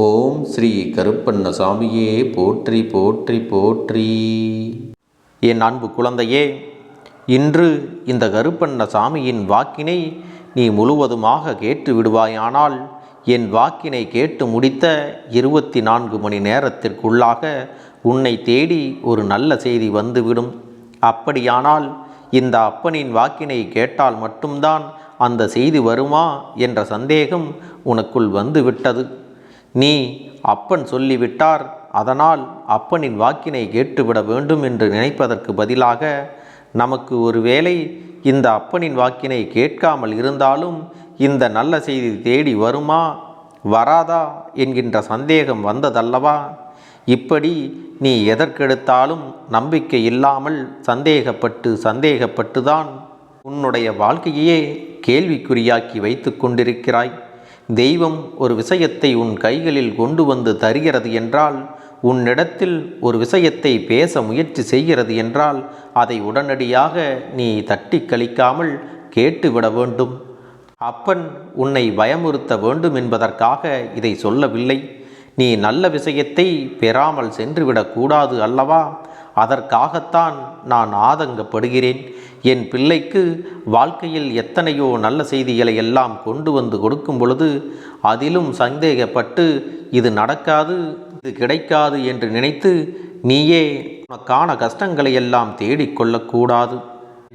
ஓம் ஸ்ரீ கருப்பண்ணசாமியே போற்றி போற்றி போற்றி. என் அன்பு குழந்தையே இன்று இந்த கருப்பண்ண சாமியின் வாக்கினை நீ முழுவதுமாக கேட்டு விடுவாயானால் என் வாக்கினை கேட்டு முடித்த இருபத்தி நான்கு மணி நேரத்திற்குள்ளாக உன்னை தேடி ஒரு நல்ல செய்தி வந்துவிடும். அப்படியானால் இந்த அப்பனின் வாக்கினை கேட்டால் மட்டும்தான் அந்த செய்தி வருமா என்ற சந்தேகம் உனக்குள் வந்துவிட்டது. நீ அப்பன் சொல்லிவிட்டார் அதனால் அப்பனின் வாக்கினை கேட்டுவிட வேண்டும் என்று நினைப்பதற்கு பதிலாக நமக்கு ஒருவேளை இந்த அப்பனின் வாக்கினை கேட்காமல் இருந்தாலும் இந்த நல்ல செய்தி தேடி வருமா? வராதா? என்கின்ற சந்தேகம் வந்ததல்லவா? இப்படி நீ எதற்கெடுத்தாலும் நம்பிக்கை இல்லாமல் சந்தேகப்பட்டு சந்தேகப்பட்டுதான் உன்னுடைய வாழ்க்கையே கேள்விக்குறியாக்கி வைத்து கொண்டிருக்கிறாய். தெய்வம் ஒரு விஷயத்தை உன் கைகளில் கொண்டு வந்து தருகிறது என்றால் உன்னிடத்தில் ஒரு விஷயத்தை பேச முயற்சி செய்கிறது என்றால் அதை உடனடியாக நீ தட்டி கழிக்காமல் கேட்டுவிட வேண்டும். அப்பன் உன்னை பயமுறுத்த வேண்டும் என்பதற்காக இதை சொல்லவில்லை. நீ நல்ல விஷயத்தை பெறாமல் சென்றுவிடக்கூடாது அல்லவா? அதற்காகத்தான் நான் ஆதங்கப்படுகிறேன். என் பிள்ளைக்கு வாழ்க்கையில் எத்தனையோ நல்ல செய்திகளை எல்லாம் கொண்டு வந்து கொடுக்கும் பொழுது அதிலும் சந்தேகப்பட்டு இது நடக்காது இது கிடைக்காது என்று நினைத்து நீயே உனக்கான கஷ்டங்களை எல்லாம் தேடிக்கொள்ளக்கூடாது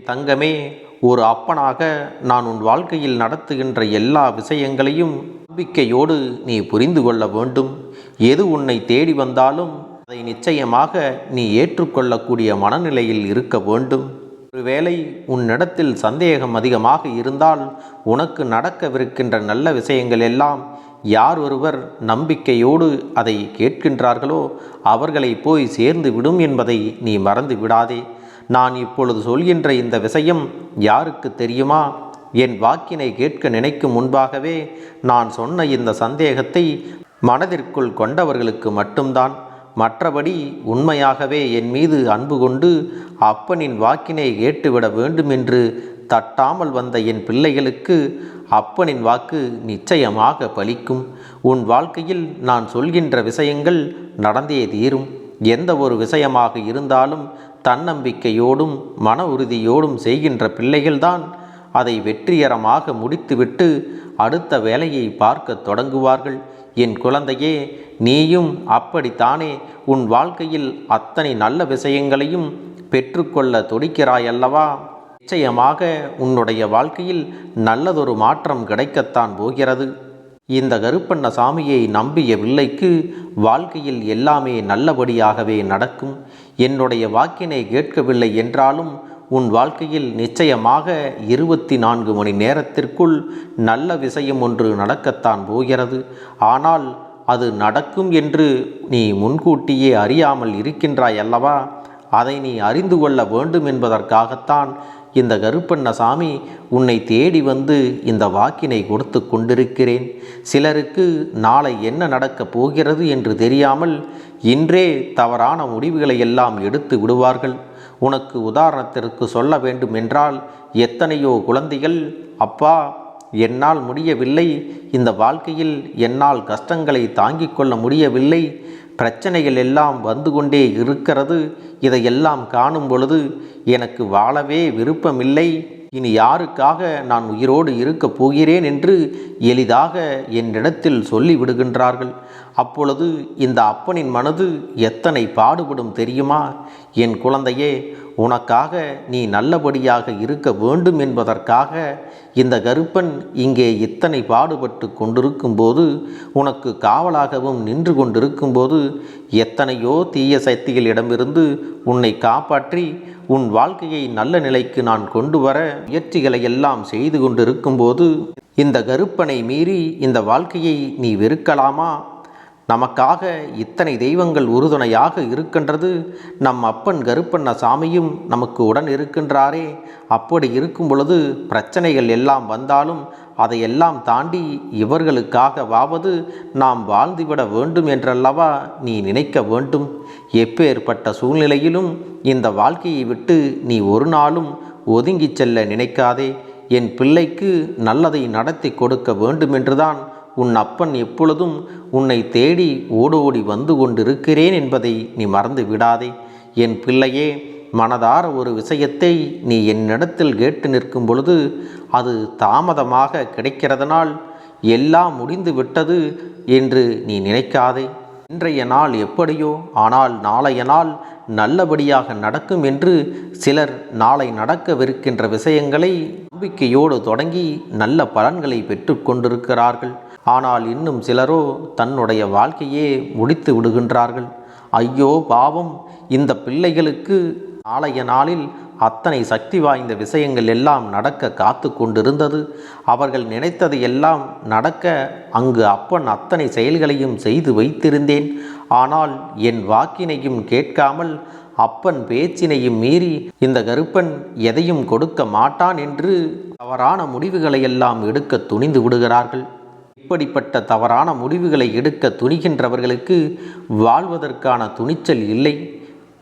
தங்கமே ஒரு அப்பனாக நான் உன் வாழ்க்கையில் நடத்துகின்ற எல்லா விஷயங்களையும் நம்பிக்கையோடு நீ புரிந்து கொள்ள வேண்டும். எது உன்னை தேடி வந்தாலும் அதை நிச்சயமாக நீ ஏற்றுக்கொள்ளக்கூடிய மனநிலையில் இருக்க வேண்டும். ஒருவேளை உன்னிடத்தில் சந்தேகம் அதிகமாக இருந்தால் உனக்கு நடக்கவிருக்கின்ற நல்ல விஷயங்கள் எல்லாம் யார் ஒருவர் நம்பிக்கையோடு அதை கேட்கின்றார்களோ அவர்களை போய் சேர்ந்து விடும் என்பதை நீ மறந்து விடாதே. நான் இப்பொழுது சொல்கின்ற இந்த விஷயம் யாருக்கு தெரியுமா? என் வாக்கினை கேட்க நினைக்கும் முன்பாகவே நான் சொன்ன இந்த சந்தேகத்தை மனதிற்குள் கொண்டவர்களுக்கு மட்டும்தான். மற்றபடி உண்மையாகவே என் மீது அன்பு கொண்டு அப்பனின் வாக்கினை கேட்டுவிட வேண்டும் என்று தட்டாமல் வந்த என் பிள்ளைகளுக்கு அப்பனின் வாக்கு நிச்சயமாக பலிக்கும். உன் வாழ்க்கையில் நான் சொல்கின்ற விஷயங்கள் நடந்தே தீரும். எந்த ஒரு விஷயமாக இருந்தாலும் தன்னம்பிக்கையோடும் மன உறுதியோடும் செய்கின்ற பிள்ளைகள்தான் அதை வெற்றிகரமாக முடித்துவிட்டு அடுத்த வேலையை பார்க்க தொடங்குவார்கள். என் குழந்தையே நீயும் அப்படித்தானே? உன் வாழ்க்கையில் அத்தனை நல்ல விஷயங்களையும் பெற்றுக்கொள்ள துடிக்கிறாயல்லவா? நிச்சயமாக உன்னுடைய வாழ்க்கையில் நல்லதொரு மாற்றம் கிடைக்கத்தான் போகிறது. இந்த கருப்பண்ண சாமியை நம்பிய பிள்ளைக்கு வாழ்க்கையில் எல்லாமே நல்லபடியாகவே நடக்கும். என்னுடைய வாக்கினை கேட்கவில்லை என்றாலும் உன் வாழ்க்கையில் நிச்சயமாக இருபத்தி நான்கு மணி நேரத்திற்குள் நல்ல விஷயம் ஒன்று நடக்கத்தான் போகிறது. ஆனால் அது நடக்கும் என்று நீ முன்கூட்டியே அறியாமல் இருக்கின்றாய் அல்லவா? அதை நீ அறிந்து கொள்ள வேண்டும் என்பதற்காகத்தான் இந்த கருப்பண்ணசாமி உன்னை தேடி வந்து இந்த வாக்கினை கொடுத்து கொண்டிருக்கிறேன். சிலருக்கு நாளை என்ன நடக்கப் போகிறது என்று தெரியாமல் இன்றே தவறான முடிவுகளை எல்லாம் எடுத்து விடுவார்கள். உனக்கு உதாரணத்திற்கு சொல்ல வேண்டும் என்றால் எத்தனையோ குழந்தைகள் அப்பா என்னால் முடியவில்லை. இந்த வாழ்க்கையில் என்னால் கஷ்டங்களை தாங்கிக் கொள்ள முடியவில்லை. பிரச்சனைகள் எல்லாம் வந்து கொண்டே இருக்கிறது. இதையெல்லாம் காணும் பொழுது எனக்கு வாழவே விருப்பமில்லை. இனி யாருக்காக நான் உயிரோடு இருக்கப் போகிறேன் என்று எளிதாக என்னிடத்தில் சொல்லிவிடுகின்றார்கள். அப்பொழுது இந்த அப்பனின் மனது எத்தனை பாடுபடும் தெரியுமா? என் குழந்தையே உனக்காக நீ நல்லபடியாக இருக்க வேண்டும் என்பதற்காக இந்த கருப்பன் இங்கே இத்தனை பாடுபட்டு கொண்டிருக்கும்போது உனக்கு காவலாகவும் நின்று கொண்டிருக்கும்போது எத்தனையோ தீய சக்திகளிடமிருந்து உன்னை காப்பாற்றி உன் வாழ்க்கையை நல்ல நிலைக்கு நான் கொண்டு வர முயற்சிகளை எல்லாம் செய்து கொண்டிருக்கும்போது இந்த கருப்பனை மீறி இந்த வாழ்க்கையை நீ வெறுக்கலாமா? நமக்காக இத்தனை தெய்வங்கள் உறுதுணையாக இருக்கின்றது. நம் அப்பன் கருப்பண்ண சாமியும் நமக்கு உடன் இருக்கின்றாரே. அப்படி இருக்கும் பொழுது பிரச்சனைகள் எல்லாம் வந்தாலும் அதையெல்லாம் தாண்டி இவர்களுக்காகவாவது நாம் வாழ்ந்துவிட வேண்டும் என்றல்லவா நீ நினைக்க வேண்டும். எப்பேற்பட்ட சூழ்நிலையிலும் இந்த வாழ்க்கையை விட்டு நீ ஒரு நாளும் ஒதுங்கிச் செல்ல நினைக்காதே. என் பிள்ளைக்கு நல்லதை நடத்தி கொடுக்க வேண்டுமென்றுதான் உன் அப்பன் எப்பொழுதும் உன்னை தேடி ஓடோடி வந்து கொண்டிருக்கிறேன் என்பதை நீ மறந்து விடாதே. என் பிள்ளையே மனதார ஒரு விஷயத்தை நீ என்னிடத்தில் கேட்டு நிற்கும் பொழுது அது தாமதமாக கிடைக்கிறதனால் எல்லாம் முடிந்து விட்டது என்று நீ நினைக்காதே. இன்றைய நாள் எப்படியோ ஆனால் நாளைய நாள் நல்லபடியாக நடக்கும் என்று சிலர் நாளை நடக்கவிருக்கின்ற விஷயங்களை நம்பிக்கையோடு தொடங்கி நல்ல பலன்களை பெற்றுக்கொண்டிருக்கிறார்கள் ஆனால் இன்னும் சிலரோ தன்னுடைய வாழ்க்கையே முடித்து விடுகின்றார்கள். ஐயோ பாவம்! இந்த பிள்ளைகளுக்கு நாளைய நாளில் அத்தனை சக்தி வாய்ந்த விஷயங்கள் எல்லாம் நடக்க காத்து கொண்டிருந்தது. அவர்கள் நினைத்தது எல்லாம் நடக்க அங்கு அப்பன் அத்தனை செயல்களையும் செய்து வைத்திருந்தேன். ஆனால் என் வாக்கினையும் கேட்காமல் அப்பன் பேச்சினையும் மீறி இந்த கருப்பன் எதையும் கொடுக்க மாட்டான் என்று தவறான முடிவுகளை எல்லாம் எடுக்க துணிந்து விடுகிறார்கள். இப்படிப்பட்ட தவறான முடிவுகளை எடுக்க துணிகின்றவர்களுக்கு வாழ்வதற்கான துணிச்சல் இல்லை.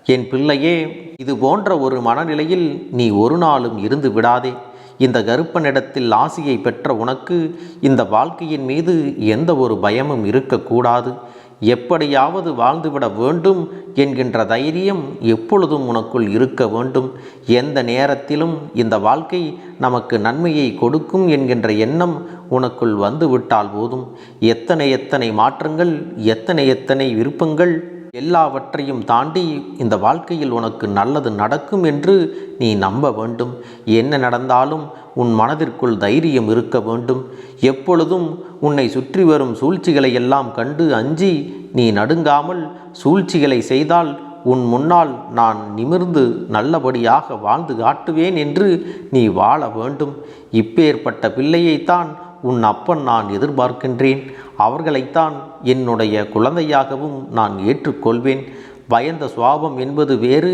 என் பிள்ளையே இது போன்ற ஒரு மனநிலையில் நீ ஒரு நாளும் இருந்து விடாதே. இந்த கருப்பனிடத்தில் ஆசியை பெற்ற உனக்கு இந்த வாழ்க்கையின் மீது எந்த ஒரு பயமும் இருக்கக்கூடாது. எப்படியாவது வாழ்ந்துவிட வேண்டும் என்கின்ற தைரியம் எப்பொழுதும் உனக்குள் இருக்க வேண்டும். எந்த நேரத்திலும் இந்த வாழ்க்கை நமக்கு நன்மையை கொடுக்கும் என்கின்ற எண்ணம் உனக்குள் வந்துவிட்டால் போதும். எத்தனை எத்தனை மாற்றங்கள் எத்தனை எத்தனை விருப்பங்கள் எல்லாவற்றையும் தாண்டி இந்த வாழ்க்கையில் உனக்கு நல்லது நடக்கும் என்று நீ நம்ப வேண்டும். என்ன நடந்தாலும் உன் மனதிற்குள் தைரியம் இருக்க வேண்டும். எப்பொழுதும் உன்னை சுற்றி வரும் சூழ்ச்சிகளை எல்லாம் கண்டு அஞ்சி நீ நடுங்காமல் சூழ்ச்சிகளை செய்தால் உன் முன்னால் நான் நிமிர்ந்து நல்லபடியாக வாழ்ந்து காட்டுவேன் என்று நீ வாழ வேண்டும். இப்பேற்பட்ட பிள்ளையைத்தான் உன் அப்பன் நான் எதிர்பார்க்கின்றேன். அவர்களைத்தான் என்னுடைய குழந்தையாகவும் நான் ஏற்றுக்கொள்வேன். பயந்த சுவாபம் என்பது வேறு.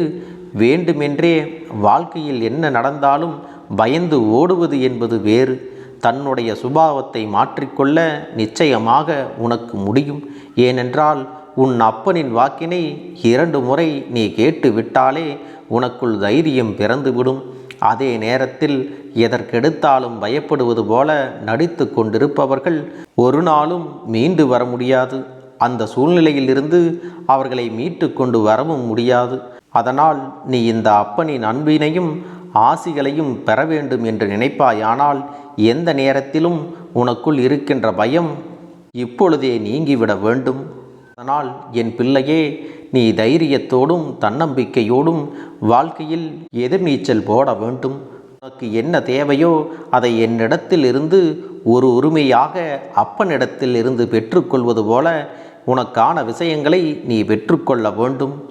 வேண்டுமென்றே வாழ்க்கையில் என்ன நடந்தாலும் பயந்து ஓடுவது என்பது வேறு. தன்னுடைய சுபாவத்தை மாற்றிக்கொள்ள நிச்சயமாக உனக்கு முடியும். ஏனென்றால் உன் அப்பனின் வாக்கினை இரண்டு முறை நீ கேட்டு விட்டாலே உனக்குள் தைரியம் பிறந்துவிடும். அதே நேரத்தில் எதற்கெடுத்தாலும் பயப்படுவது போல நடித்து கொண்டிருப்பவர்கள் ஒரு நாளும் மீண்டு வர முடியாது. அந்த சூழ்நிலையிலிருந்து அவர்களை மீட்டு கொண்டு வரவும் முடியாது. அதனால் நீ இந்த அப்பனின் அன்பினையும் ஆசிகளையும் பெற வேண்டும் என்று நினைப்பாயானால் எந்த நேரத்திலும் உனக்குள் இருக்கின்ற பயம் இப்பொழுதே நீங்கிவிட வேண்டும். அதனால் என் பிள்ளையே நீ தைரியத்தோடும் தன்னம்பிக்கையோடும் வாழ்க்கையில் எதிர்நீச்சல் போட வேண்டும். உனக்கு என்ன தேவையோ அதை என்னிடத்தில் இருந்து ஒரு உரிமையாக அப்பனிடத்தில் இருந்து பெற்றுக்கொள்வது போல உனக்கான விஷயங்களை நீ பெற்றுக்கொள்ள வேண்டும்.